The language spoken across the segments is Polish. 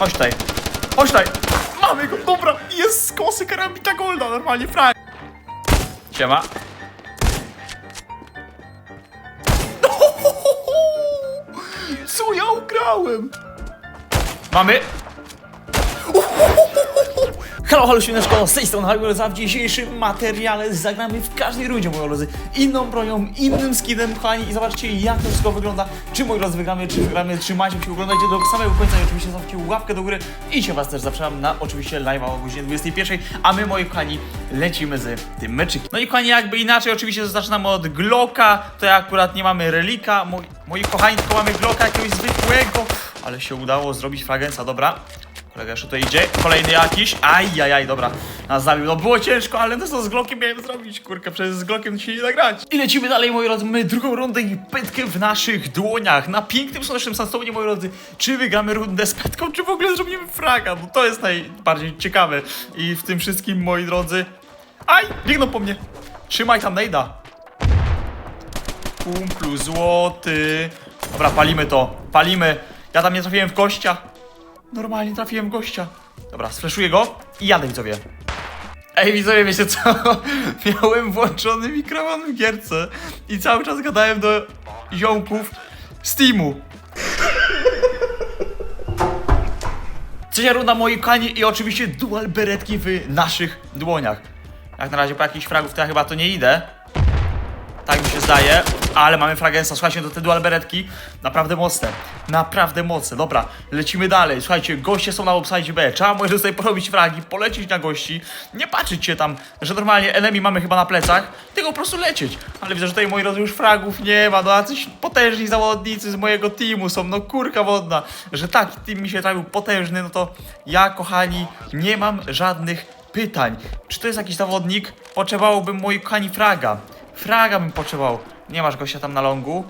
Chodź tutaj. Chodź tutaj. Mamy go, dobra. Jest z kosy karambita golda, normalnie frag. Siema. Co ja ugrałem? Mamy. Halo, halo, świneczko, z tej strony Hagoroza. W dzisiejszym materiale zagramy w każdej rundzie, moi drodzy, inną bronią, innym skinem, kochani, i zobaczcie, jak to wszystko wygląda. Czy, moi drodzy, wygramy, czy wygramy, trzymajcie się, oglądajcie do samego końca i oczywiście zostawcie łapkę do góry i się was też zapraszam na oczywiście live'a o godzinie 21, a my, moi kochani, lecimy z tym meczykiem. No i kochani, jakby inaczej, oczywiście zaczynamy od Glocka, to akurat nie mamy relika, moi, moi kochani, tylko mamy Glocka jakiegoś zwykłego, ale się udało zrobić fragensa, dobra. Kolega jeszcze tutaj idzie, kolejny jakiś, ajajaj, dobra, nas zabił, no było ciężko, ale no co z Glockiem miałem zrobić, kurka, przecież z Glockiem się nie da. I lecimy dalej, moi drodzy, mamy drugą rundę i petkę w naszych dłoniach, na pięknym, słonecznym sandstone, moi drodzy, czy wygramy rundę z petką, czy w ogóle zrobimy fraga, no to jest najbardziej ciekawe. I w tym wszystkim, moi drodzy, aj, biegną po mnie, trzymaj tam nejda. Kumplu złoty. Dobra, palimy to. Palimy. Ja tam nie trafiłem w gościa. Normalnie trafiłem gościa. Dobra, sfleszuję go i jadę widzowie. Ej widzowie, wiecie co? Miałem włączony mikrofon w gierce i cały czas gadałem do ziomków z teamu. Trzecia runda moi kochani i oczywiście dual beretki w naszych dłoniach. Jak na razie po jakichś fragów to ja chyba to nie idę. Tak mi się zdaje, ale mamy fragensa. Słuchajcie, do te dual beretki naprawdę mocne. Naprawdę mocne. Dobra, lecimy dalej. Słuchajcie, goście są na upside B. Trzeba może tutaj porobić fragi, polecieć na gości. Nie patrzeć się tam, że normalnie enemy mamy chyba na plecach, tylko po prostu lecieć. Ale widzę, że tutaj moi drodzy już fragów nie ma. No jacyś potężni zawodnicy z mojego teamu są. No kurka wodna, że taki team mi się trafił potężny, no to ja, kochani, nie mam żadnych pytań. Czy to jest jakiś zawodnik? Potrzebowałbym moi kochani fraga. Fraga bym potrzebował. Nie masz gościa tam na longu.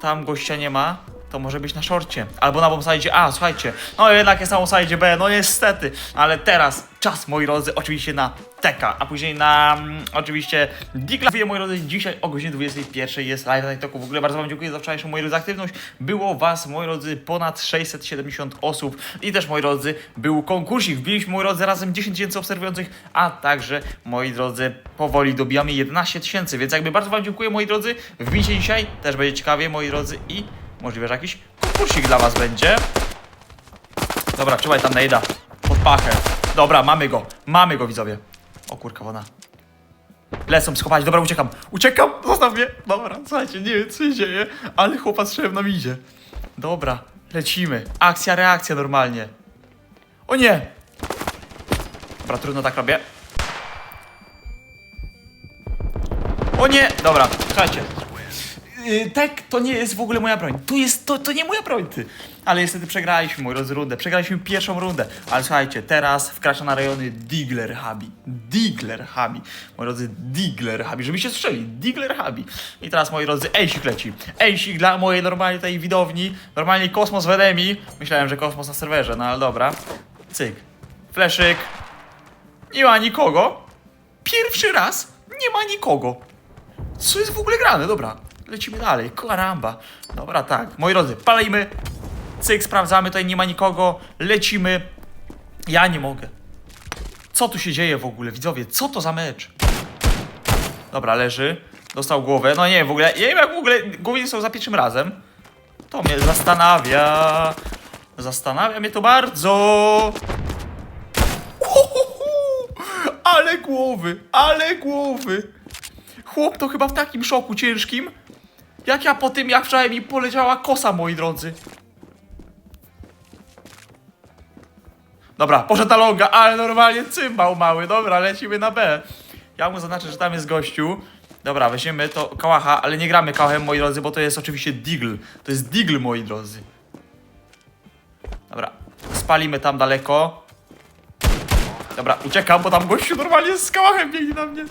Tam gościa nie ma. To może być na szorcie. Albo na bombside A, słuchajcie. No jednak jest na bombside B, no niestety. Ale teraz czas, moi drodzy, oczywiście na Teka, a później na mm, oczywiście Digla. Mówię, moi drodzy, dzisiaj o godzinie 21 jest live na TikToku. W ogóle bardzo wam dziękuję za wczorajszą, moi drodzy, aktywność. Było was, moi drodzy, ponad 670 osób. I też, moi drodzy, był konkursik. Wbiliśmy, moi drodzy, razem 10 tysięcy obserwujących, a także, moi drodzy, powoli dobijamy 11 tysięcy. Więc jakby bardzo wam dziękuję, moi drodzy. Wbijcie dzisiaj, też będzie ciekawie, moi drodzy, i możliwe, że jakiś konkursik dla was będzie. Dobra, trzymaj tam Nejda. Pod pachę. Dobra, mamy go. Mamy go, widzowie. O kurka, wona. Lecą schować. Dobra, uciekam. Uciekam! Zostaw mnie! Dobra, słuchajcie, nie wiem, co się dzieje, ale chłopak strzałem nam idzie. Dobra, lecimy. Akcja, reakcja normalnie. O nie! Dobra, trudno tak robię. O nie! Dobra, słuchajcie. Yy, Tek to nie jest w ogóle moja broń. To jest, to, to nie moja broń, ty. Ale niestety przegraliśmy, rundę. Przegraliśmy pierwszą rundę. Ale słuchajcie, teraz wkracza na rejony Digler Habi. Digler Habi. Moi drodzy, Digler Habi. Żebyście słyszeli, Digler Habi. I teraz, moi drodzy, Ejsik leci. Ejsik dla mojej normalnie tej widowni. Normalnie kosmos w Edemi. Myślałem, że kosmos na serwerze, no ale dobra. Cyk. Fleszyk. Nie ma nikogo. Pierwszy raz nie ma nikogo. Co jest w ogóle grane? Dobra, lecimy dalej. Karamba. Dobra, tak. Moi drodzy, palimy. Cyk, sprawdzamy, tutaj nie ma nikogo. Lecimy. Ja nie mogę. Co tu się dzieje w ogóle, widzowie? Co to za mecz? Dobra, leży. Dostał głowę. No nie wiem, w ogóle. Ja nie wiem, jak w ogóle głowy nie są za pierwszym razem. To mnie zastanawia. Zastanawia mnie to bardzo. Ale głowy, ale głowy. Chłop to chyba w takim szoku ciężkim, jak ja po tym, jak wczoraj mi poleciała kosa, moi drodzy. Dobra, poszedł na longa, ale normalnie cymbał mały. Dobra, lecimy na B. Ja mu zaznaczę, że tam jest gościu. Dobra, weźmiemy to kałacha, ale nie gramy kałachem, moi drodzy, bo to jest oczywiście Digl. To jest Digl, moi drodzy. Dobra, spalimy tam daleko. Dobra, uciekam, bo tam gościu normalnie z kałachem biegnie na mnie.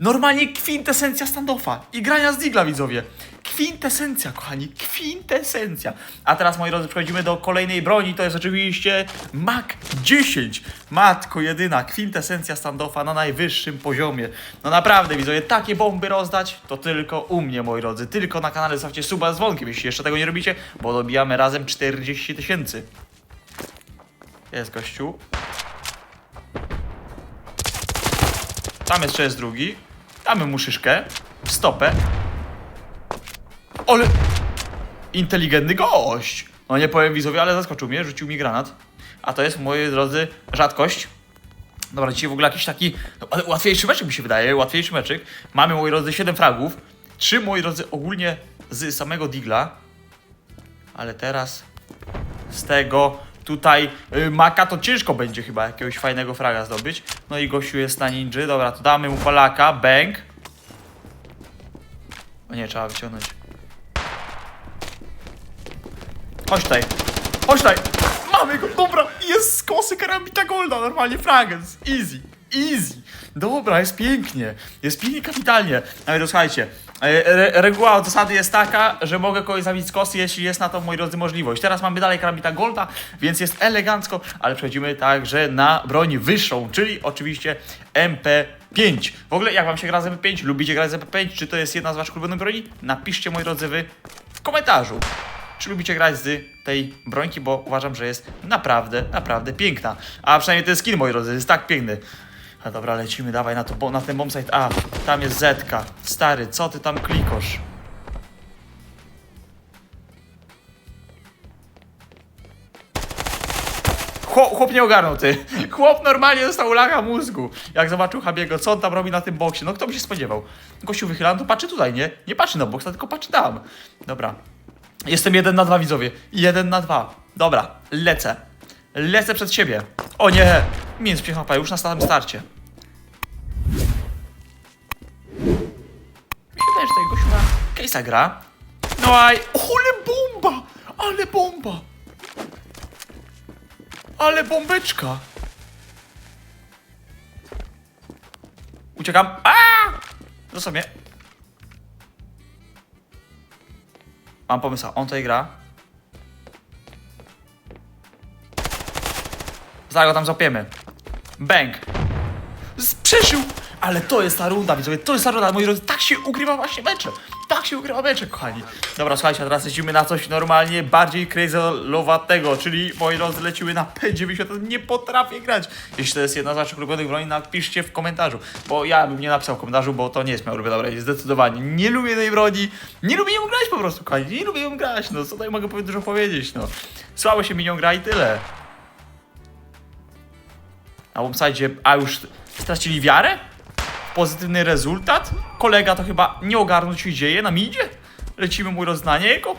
Normalnie kwintesencja standoffa i grania z Digla, widzowie. Kwintesencja, kochani, kwintesencja. A teraz, moi drodzy, przechodzimy do kolejnej broni. To jest oczywiście Mac 10. Matko jedyna, kwintesencja standoffa na najwyższym poziomie. No naprawdę, widzowie, takie bomby rozdać, to tylko u mnie, moi drodzy. Tylko na kanale zostawcie suba z dzwonkiem, jeśli jeszcze tego nie robicie, bo dobijamy razem 40 tysięcy. Jest gościu. Tam jeszcze jest drugi. Damy mu szyszkę. W stopę. Ale... Inteligentny gość! No nie powiem widzowie, ale zaskoczył mnie, rzucił mi granat. A to jest, moi drodzy, rzadkość. Dobra, dzisiaj w ogóle jakiś taki no, łatwiejszy meczek mi się wydaje, łatwiejszy meczek. Mamy, moi drodzy, 7 fragów. 3, moi drodzy, ogólnie z samego Digla. Ale teraz z tego tutaj y, Maka to ciężko będzie chyba jakiegoś fajnego fraga zdobyć. No i gościu jest na ninja. Dobra, to damy mu Polaka, bang. O nie, trzeba wyciągnąć. Chodź tutaj. Chodź tutaj. Mamy go. Dobra, jest z kosy karambita golda. Normalnie fragens. Easy. Easy. Dobra, jest pięknie. Jest pięknie, kapitalnie. Ale to słuchajcie. E, Re, reguła od zasady jest taka, że mogę kogoś zabić z kosy, jeśli jest na to, moi drodzy, możliwość. Teraz mamy dalej karambita golda, więc jest elegancko, ale przechodzimy także na broń wyższą, czyli oczywiście MP5. W ogóle, jak wam się gra z MP5? Lubicie grać z MP5? Czy to jest jedna z waszych ulubionych broni? Napiszcie, moi drodzy, wy w komentarzu czy lubicie grać z tej brońki, bo uważam, że jest naprawdę, naprawdę piękna. A przynajmniej ten skin, moi drodzy, jest tak piękny. A dobra, lecimy, dawaj na, to, na ten bombsite. A, tam jest Zetka. Stary, co ty tam klikosz? Chłop, chłop nie ogarnął, ty. Chłop normalnie dostał laga mózgu. Jak zobaczył Habiego, co on tam robi na tym boksie. No kto by się spodziewał? Gościu wychyla, no to patrzy tutaj, nie? Nie patrzy na boksa, tylko patrzy tam. Dobra, Jestem jeden na dwa widzowie. Jeden na dwa. Dobra, lecę. Lecę przed siebie. O nie! Minus 5 HP już na samym starcie. Mi się wydaje, że tutaj gościu na case'a gra. No aj... Ale bomba! Ale bomba! Ale bombeczka! Uciekam. A! Zostaw mnie. Mam pomysł, on tutaj gra. Zaraz go tam zapiemy. Bang! Z-! Ale to jest ta runda, widzowie, to jest ta runda, moi drodzy, tak się ugrywa właśnie mecze. Tak się ugrywa mecze, kochani. Dobra, słuchajcie, a teraz lecimy na coś normalnie bardziej crazylowatego, czyli, moi drodzy, lecimy na P90, nie potrafię grać. Jeśli to jest jedna z waszych ulubionych broni, napiszcie w komentarzu, bo ja bym nie napisał w komentarzu, bo to nie jest moja ulubiona broń, zdecydowanie. Nie lubię tej broni, nie lubię ją grać po prostu, kochani, nie lubię ją grać, no co tutaj mogę dużo powiedzieć, no. Słabo się mi nią gra i tyle. Na bombsite, a już stracili wiarę? Pozytywny rezultat? Kolega to chyba nie ogarnął, co się dzieje na midzie? Lecimy, mój roz, na niego?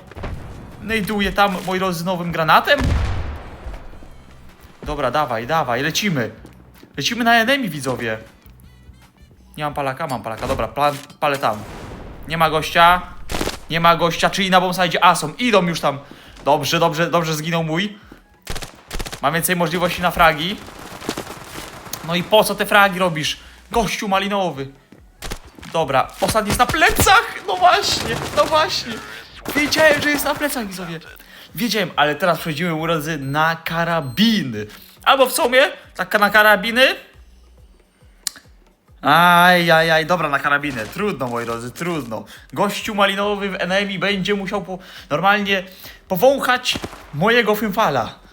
Najduje tam, mój roz, z nowym granatem? Dobra, dawaj, dawaj, lecimy. Lecimy na enemy, widzowie. Nie mam palaka, mam palaka, dobra, palę tam. Nie ma gościa. Nie ma gościa, czyli na bombsite A są. Idą już tam. Dobrze, dobrze, dobrze zginął mój. Mam więcej możliwości na fragi. No i po co te fragi robisz? Gościu malinowy. Dobra, ostatni jest na plecach! No właśnie, no właśnie. Wiedziałem, że jest na plecach, widzowie. Wiedziałem, ale teraz przechodzimy, moi drodzy, na karabiny. Albo w sumie, tak na karabiny. Aj, aj, aj, dobra, na karabiny. Trudno, moi drodzy, trudno. Gościu malinowy w enemy będzie musiał po, normalnie powąchać mojego fimfala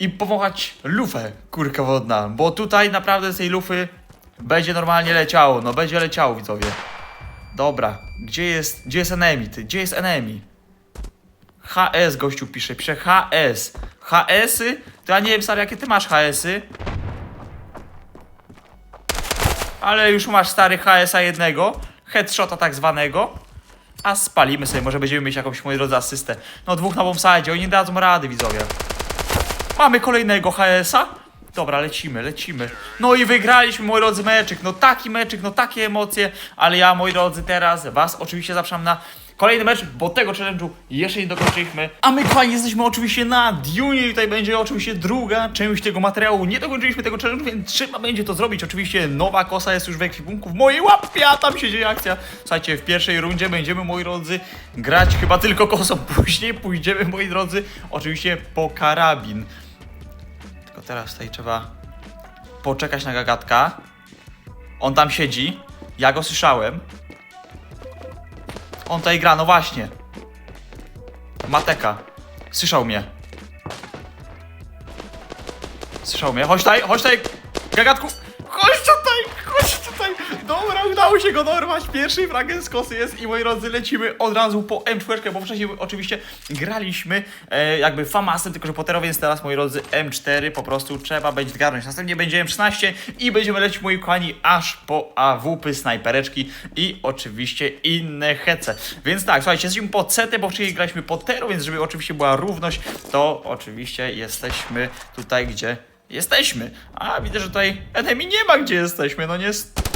i powąchać lufę, kurka wodna, bo tutaj naprawdę z tej lufy będzie normalnie leciało, no będzie leciało, widzowie. Dobra, gdzie jest, gdzie jest enemy, ty, gdzie jest enemy? HS gościu pisze, pisze HS. HS-y? To ja nie wiem, stary, jakie ty masz HS-y. Ale już masz stary HS-a jednego, headshota tak zwanego. A spalimy sobie, może będziemy mieć jakąś, moi drodzy, asystę. No dwóch na bombsite, oni nie dadzą rady, widzowie. Mamy kolejnego HS-a. Dobra, lecimy, lecimy. No i wygraliśmy, moi drodzy, meczyk. No taki meczyk, no takie emocje. Ale ja, moi drodzy, teraz was oczywiście zapraszam na kolejny mecz, bo tego challenge'u jeszcze nie dokończyliśmy. A my, kochani, jesteśmy oczywiście na Dune i tutaj będzie oczywiście druga część tego materiału. Nie dokończyliśmy tego challenge'u, więc trzeba będzie to zrobić. Oczywiście nowa kosa jest już w ekwipunku w mojej łapie, a tam się dzieje akcja. Słuchajcie, w pierwszej rundzie będziemy, moi drodzy, grać chyba tylko kosą. Później pójdziemy, moi drodzy, oczywiście po karabin. Tylko teraz tutaj trzeba poczekać na gagatka. On tam siedzi. Ja go słyszałem. On tutaj gra, no właśnie. Mateka. Słyszał mnie. Słyszał mnie. Chodź tutaj, chodź tutaj, gagatku. Dobra, udało się go dorwać. Pierwszy fragment z kosy jest i moi drodzy, lecimy od razu po M4, bo wcześniej oczywiście graliśmy e, jakby famasem, tylko że potero, więc teraz moi drodzy M4 po prostu trzeba będzie zgarnąć. Następnie będzie M16 i będziemy lecieć moi kochani aż po AWP, snajpereczki i oczywiście inne hece. Więc tak, słuchajcie, jesteśmy po CT, bo wcześniej graliśmy po Tero, więc żeby oczywiście była równość, to oczywiście jesteśmy tutaj, gdzie jesteśmy. A widzę, że tutaj enemy nie ma, gdzie jesteśmy, no niestety.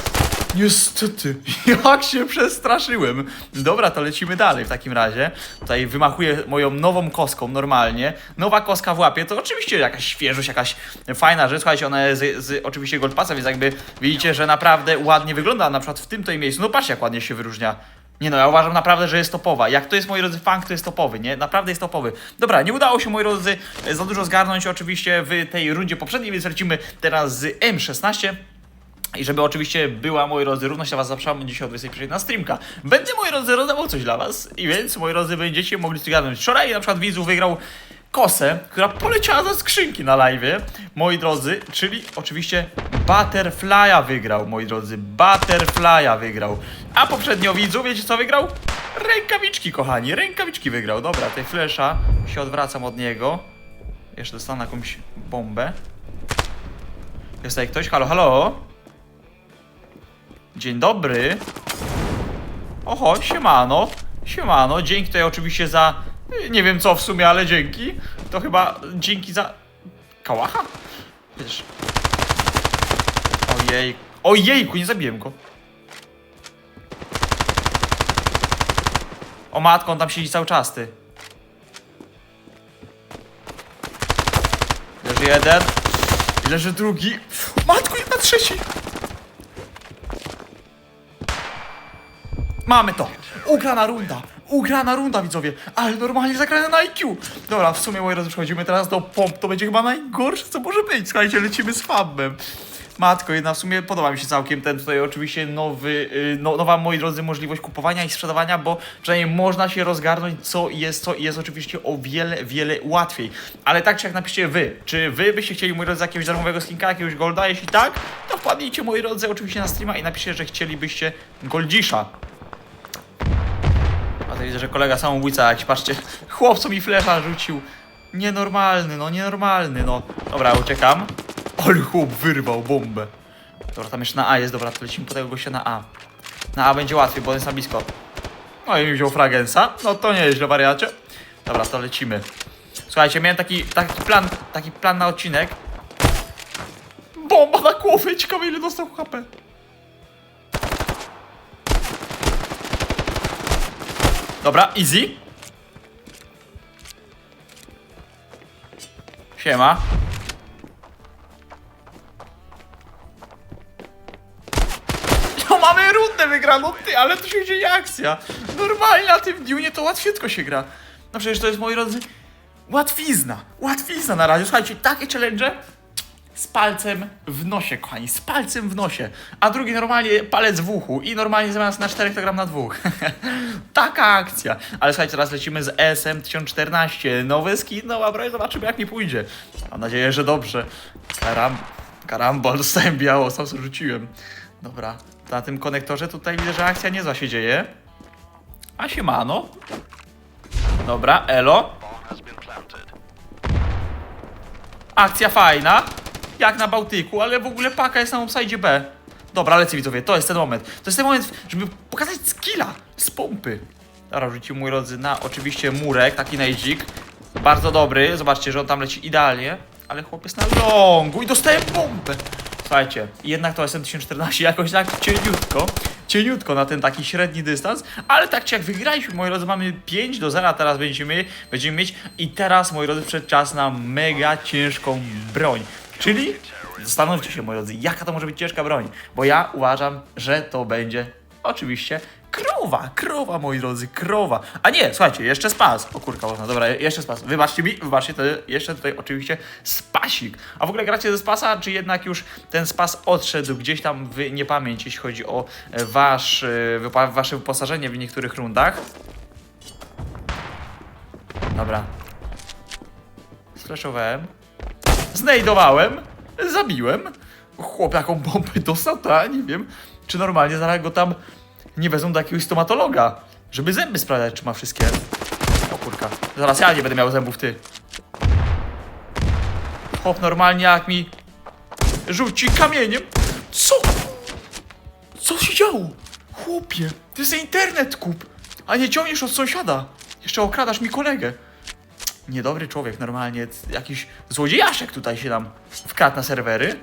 Niestety, jak się przestraszyłem. Dobra, to lecimy dalej w takim razie. Tutaj wymachuję moją nową koską normalnie. Nowa koska w łapie, to oczywiście jakaś świeżość, jakaś fajna rzecz. Słuchajcie, ona jest z, z oczywiście Goldpassa, więc jakby widzicie, że naprawdę ładnie wygląda na przykład w tym tutaj miejscu. No patrzcie, jak ładnie się wyróżnia. Nie no, ja uważam naprawdę, że jest topowa. Jak to jest, moi drodzy, funk, to jest topowy, nie? Naprawdę jest topowy. Dobra, nie udało się, moi drodzy, za dużo zgarnąć oczywiście w tej rundzie poprzedniej, więc lecimy teraz z M16. I żeby oczywiście była, moi drodzy, równość, ja was zapraszam dzisiaj o 21 na streamka. Będę, moi drodzy, rozdawał coś dla was i więc, moi drodzy, będziecie mogli zgarnąć. Wczoraj na przykład widzu wygrał kosę, która poleciała za skrzynki na live, moi drodzy, czyli oczywiście Butterfly'a wygrał, moi drodzy, Butterfly'a wygrał. A poprzednio widzu, wiecie co wygrał? Rękawiczki, kochani, rękawiczki wygrał. Dobra, tej flesza się odwracam od niego. Jeszcze dostanę jakąś bombę. Jest tutaj ktoś? Halo, halo? Dzień dobry. Oho, siemano. Siemano, dzięki tutaj oczywiście za... Nie wiem co w sumie, ale dzięki. To chyba dzięki za... Kałacha? Wiesz... Ojej... Ojejku, nie zabiłem go. O matko, on tam siedzi cały czas, ty. Leży jeden. Leży drugi. Matko, jedna trzeci. Mamy to! Ugrana runda! Ugrana runda, widzowie! Ale normalnie zagrane na IQ! Dobra, w sumie, moi drodzy, przechodzimy teraz do pomp. To będzie chyba najgorsze, co może być. Słuchajcie, lecimy z fabem. Matko, jedna w sumie podoba mi się całkiem ten tutaj oczywiście nowy, yy, no, nowa, moi drodzy, możliwość kupowania i sprzedawania, bo przynajmniej można się rozgarnąć, co jest, co jest oczywiście o wiele, wiele łatwiej. Ale tak czy jak napiszcie wy, czy wy byście chcieli, moi drodzy, jakiegoś darmowego skinka, jakiegoś golda? Jeśli tak, to wpadnijcie, moi drodzy, oczywiście na streama i napiszcie, że chcielibyście goldzisza. Widzę, że kolega samobójca jakiś, patrzcie, chłopcu mi flesza rzucił. Nienormalny, no nienormalny, no. Dobra, uciekam. Ale chłop wyrwał bombę. Dobra, tam jeszcze na A jest, dobra, to lecimy po tego gościa na A. Na A będzie łatwiej, bo on jest na blisko. No i wziął fragensa, no to nieźle, wariacie. Dobra, to lecimy. Słuchajcie, miałem taki, taki plan, taki plan na odcinek. Bomba na głowę, ciekawe ile dostał HP. Dobra, easy. Siema. No mamy rundę wygraną, ty, ale tu się dzieje akcja. Normalnie na tym dniu nie to łatwiutko się gra. No przecież to jest, moi drodzy, łatwizna. Łatwizna na razie. Słuchajcie, takie challenge z palcem w nosie, kochani, z palcem w nosie. A drugi normalnie palec w uchu i normalnie zamiast na 4 to gram na dwóch. Taka akcja. Ale słuchajcie, teraz lecimy z ESM 1014. Nowy skin, nowa broń, zobaczymy jak mi pójdzie. Mam nadzieję, że dobrze. Karam... Karambol, dostałem biało, sam rzuciłem. Dobra, na tym konektorze tutaj widzę, że akcja niezła się dzieje. A siemano. Dobra, elo. Akcja fajna, jak na Bałtyku, ale w ogóle paka jest na upside B. Dobra, lecę widzowie, to jest ten moment. To jest ten moment, żeby pokazać skilla z pompy. Dobra, rzucił mój rodzy na oczywiście murek, taki najdzik. Bardzo dobry, zobaczcie, że on tam leci idealnie. Ale chłopiec na longu i dostałem bombę. Słuchajcie, jednak to SM1014 jakoś tak cieniutko, cieniutko na ten taki średni dystans, ale tak czy jak wygraliśmy, moi drodzy, mamy 5 do 0, teraz będziemy, będziemy mieć i teraz, moi drodzy, przed czas na mega ciężką broń, czyli zastanówcie się, moi drodzy, jaka to może być ciężka broń, bo ja uważam, że to będzie oczywiście Krowa, krowa, moi drodzy, krowa. A nie, słuchajcie, jeszcze spas. O kurka, można, dobra, jeszcze spas. Wybaczcie mi, wybaczcie, to jeszcze tutaj oczywiście spasik. A w ogóle gracie ze spasa, czy jednak już ten spas odszedł gdzieś tam w niepamięć, jeśli chodzi o e, wasz, e, wasze wyposażenie w niektórych rundach? Dobra. Sfleszowałem. Znajdowałem. Zabiłem. Chłop jaką bombę dostał, to ja nie wiem. Czy normalnie zaraz go tam nie wezmą do jakiegoś stomatologa, żeby zęby sprawdzać, czy ma wszystkie. O kurka. Zaraz ja nie będę miał zębów, ty. Chłop normalnie jak mi rzuci kamieniem. Co? Co się działo? Chłopie, ty sobie internet kup, a nie ciągniesz od sąsiada. Jeszcze okradasz mi kolegę. Niedobry człowiek, normalnie. Jakiś złodziejaszek tutaj się nam wkradł na serwery.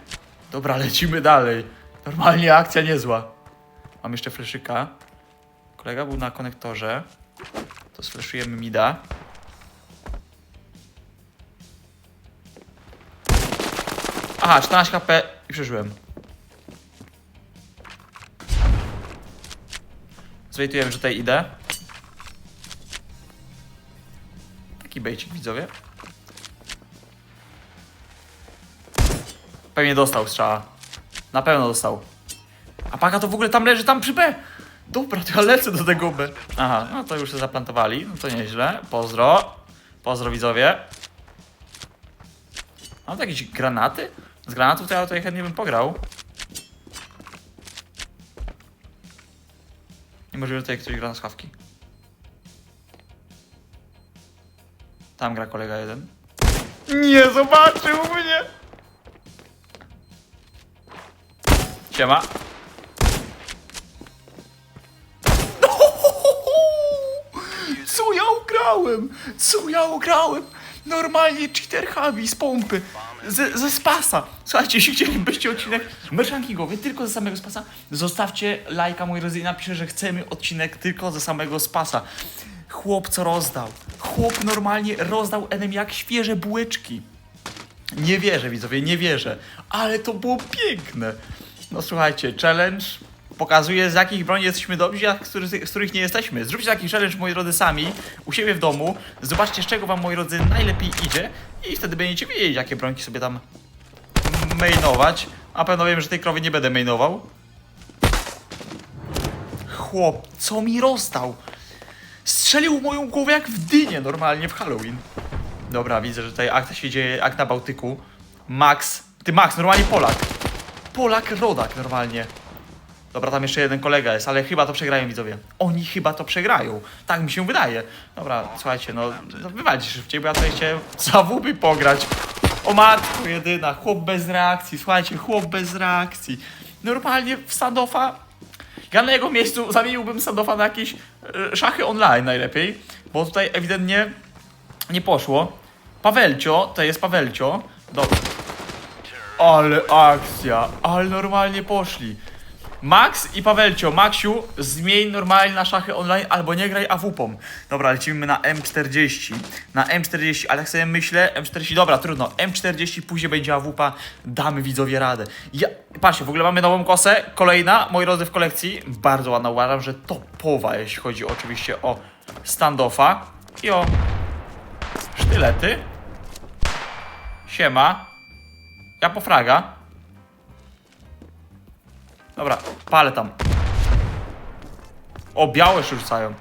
Dobra, lecimy dalej. Normalnie akcja niezła. Mam jeszcze fleszyka. Kolega był na konektorze. To sfleszujemy mida. Aha, 14 HP i przeżyłem. Zwejtujemy, że tutaj idę. Taki bejcik, widzowie. Pewnie dostał strzała. Na pewno dostał. A paka to w ogóle tam leży, tam przy B. Dobra, to ja lecę do tego B. Aha, no to już się zaplantowali. No to nieźle. Pozdro. Pozdro widzowie. Mam tu jakieś granaty? Z granatów to ja tutaj chętnie bym pograł. Niemożliwe, że tutaj ktoś gra na schawki. Tam gra kolega jeden. Nie zobaczył mnie! Siema. Co ja ugrałem? Co ja ugrałem? Normalnie cheaterkami z pompy, ze, ze spasa. Słuchajcie, jeśli chcielibyście odcinek merchankingowy tylko ze samego spasa, zostawcie lajka, moi drodzy, i napiszę, że chcemy odcinek tylko ze samego spasa. Chłop co rozdał. Chłop normalnie rozdał enemy jak świeże bułeczki. Nie wierzę, widzowie, nie wierzę. Ale to było piękne. No słuchajcie, challenge pokazuje z jakich broni jesteśmy dobrzy, a z których, z których nie jesteśmy. Zróbcie taki challenge, moi drodzy, sami, u siebie w domu. Zobaczcie, z czego wam, moi drodzy, najlepiej idzie i wtedy będziecie wiedzieć, jakie brońki sobie tam mainować. A pewno wiem, że tej krowy nie będę mainował. Chłop, co mi rozdał? Strzelił moją głowę jak w dynię normalnie w Halloween. Dobra, widzę, że tutaj akcja się dzieje, akt na Bałtyku. Max, ty Max, normalnie Polak. Polak rodak normalnie. Dobra, tam jeszcze jeden kolega jest, ale chyba to przegrają widzowie. Oni chyba to przegrają. Tak mi się wydaje. Dobra, słuchajcie, no, no wywalcie szybciej, bo ja tutaj chciałem za WP pograć. O matko jedyna, chłop bez reakcji. Słuchajcie, chłop bez reakcji. Normalnie w standoffa ja na jego miejscu zamieniłbym standoffa na jakieś e, szachy online najlepiej, bo tutaj ewidentnie nie poszło. Pawelcio, to jest Pawelcio. Dobra. Ale akcja, ale normalnie poszli. Max i Pawelcio, Maxiu, zmień normalnie na szachy online albo nie graj AWP-om. Dobra, lecimy na M40. Na M40, ale jak sobie myślę, M40, dobra, trudno. M40, później będzie AWP, damy widzowie radę. Ja, patrzcie, w ogóle mamy nową kosę, kolejna, moi drodzy, w kolekcji. Bardzo ładna, uważam, że topowa, jeśli chodzi oczywiście o standoffa i o sztylety. Siema. Ja po fraga. Dobra, palę tam. O, białe się rzucają.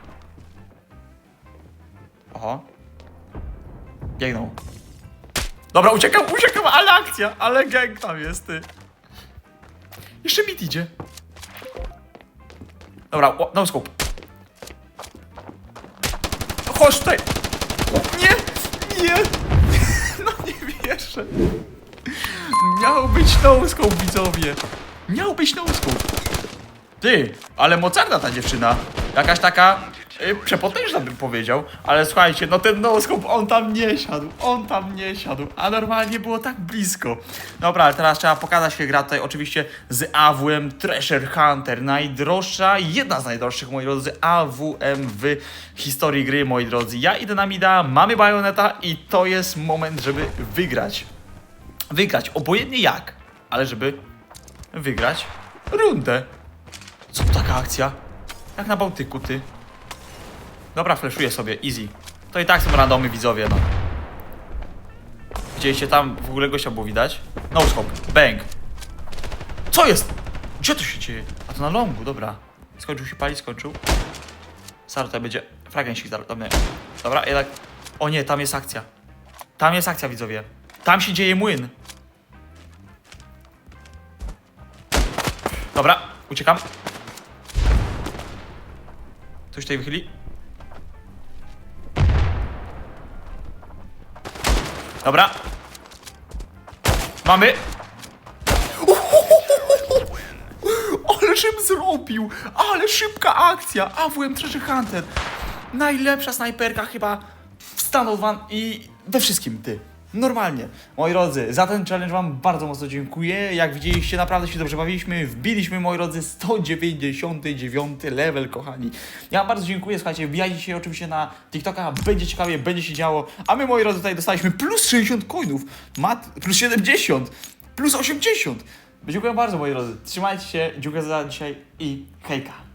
Oho. Biegną. Dobra, uciekam, uciekam, ale akcja, ale gang tam jest, ty. Jeszcze mit idzie. Dobra, no scope. Chodź tutaj. Nie, nie. No nie wierzę. Miał być no-scope, widzowie. Miał być no-scope. Ty, ale mocarna ta dziewczyna. Jakaś taka y, przepotężna bym powiedział. Ale słuchajcie, no ten no-scope, on tam nie siadł. On tam nie siadł. A normalnie było tak blisko. Dobra, ale teraz trzeba pokazać się gra tutaj oczywiście z AWM Treasure Hunter. Najdroższa, jedna z najdroższych, moi drodzy, AWM w historii gry, moi drodzy. Ja idę na mida, mamy bajoneta i to jest moment, żeby wygrać wygrać, obojętnie jak, ale żeby wygrać rundę. Co to taka akcja? Jak na Bałtyku, ty. Dobra, fleszuję sobie, easy. To i tak są randomy widzowie, no. Widzieliście tam, w ogóle gościa było widać? No scope, bang. Co jest? Gdzie to się dzieje? A to na longu, dobra. Skończył się palić, skończył. Sar tutaj będzie, fragensik zaraz, dobra. Dobra, jednak, o nie, tam jest akcja. Tam jest akcja, widzowie. Tam się dzieje młyn. Dobra, uciekam. Coś tutaj wychyli? Dobra. Mamy. Ale żem zrobił! Ale szybka akcja! AWM Treasure Hunter. Najlepsza snajperka chyba w Stanów One i we wszystkim, ty. Normalnie. Moi drodzy, za ten challenge wam bardzo mocno dziękuję. Jak widzieliście, naprawdę się dobrze bawiliśmy. Wbiliśmy, moi drodzy, 199 level, kochani. Ja wam bardzo dziękuję, słuchajcie, wbijajcie się oczywiście na TikToka, będzie ciekawie, będzie się działo. A my, moi drodzy, tutaj dostaliśmy plus 60 coinów, mat, plus 70, plus 80. Dziękuję bardzo, moi drodzy. Trzymajcie się, dziękuję za dzisiaj i hejka.